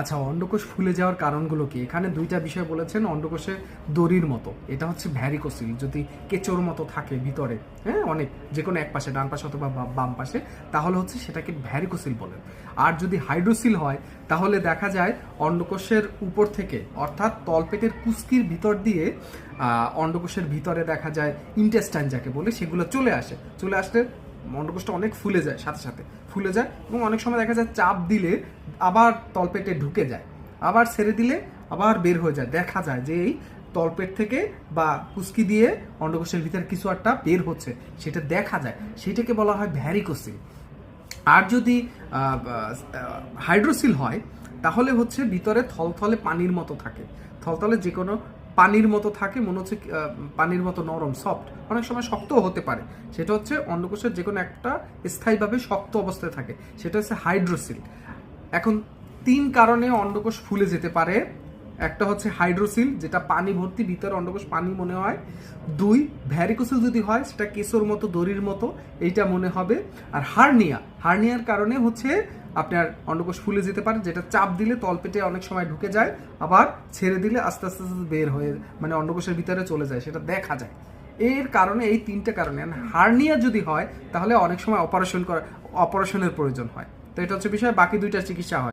আচ্ছা অন্ডকোষ ফুলে যাওয়ার কারণগুলো কি? এখানে দুইটা বিষয় বলেছেন, অন্ডকোষে দড়ির মতো। এটা হচ্ছে ভ্যারিকোসিল যদি কেচোর মতো থাকে ভিতরে হ্যাঁ অনেক যে কোনো এক পাশে, ডান পাশে অথবা বাম পাশে, তাহলে হচ্ছে সেটাকে ভ্যারিকোসিল বলে আর যদি হাইড্রোসিল হয়, তাহলে দেখা যায় অন্ডকোষের উপর থেকে, অর্থাৎ তলপেটের কুস্কির ভিতর দিয়ে অন্ডকোষের ভিতরে দেখা যায় ইন্টেস্টাইন যাকে বলে, সেগুলো চলে আসে। চলে আসলে অন্ডকোষটা অনেক ফুলে যায়, সাথে সাথে। ফুলে যায় এবং অনেক সময় দেখা যায় চাপ দিলে আবার তলপেটে ঢুকে যায়। আবার ছেড়ে দিলে আবার বের হয়ে যায়। দেখা যায় যে এই তলপেট থেকে বা কুস্কি দিয়ে অন্ডকোষের ভিতরে কিছু একটা বের হচ্ছে, সেটা দেখা যায়। সেটাকে বলা হয় ভ্যারিকোসিল আর যদি হাইড্রোসিল হয় তাহলে হচ্ছে ভিতরে থলথলে পানির মতো থাকে। থলথলে যে কোনো পানির মতো থাকে, মনে হচ্ছে পানির মতো নরম সফট অনেক সময় শক্তও হতে পারে। সেটা হচ্ছে অন্ডকোষের যে কোনো একটা স্থায়ীভাবে শক্ত অবস্থায় থাকে। সেটা হচ্ছে হাইড্রোসিল এখন তিন কারণে অন্ডকোষ ফুলে যেতে পারে। একটা হচ্ছে হাইড্রোসিল যেটা পানি ভর্তি, ভিতরে অন্ডকোষ পানি মনে হয়। দুই ভ্যারিকোসিল যদি হয়, সেটা কেশোর মতো, দড়ির মতো, এইটা মনে হবে। আর হার্নিয়া হার্নিয়ার কারণে হচ্ছে আপনার অন্ডকোষ ফুলে যেতে পারে, যেটা চাপ দিলে তলপেটে অনেক সময় ঢুকে যায়, আবার ছেড়ে দিলে আস্তে আস্তে আস্তে বের হয়ে মানে অন্ডকোষের ভিতরে চলে যায়, সেটা দেখা যায়। এর কারণে, এই তিনটে কারণে হার্নিয়া যদি হয়, তাহলে অনেক সময় অপারেশন করা, অপারেশনের প্রয়োজন হয়। তো এটা হচ্ছে বিষয়, বাকি দুইটা চিকিৎসা হয়।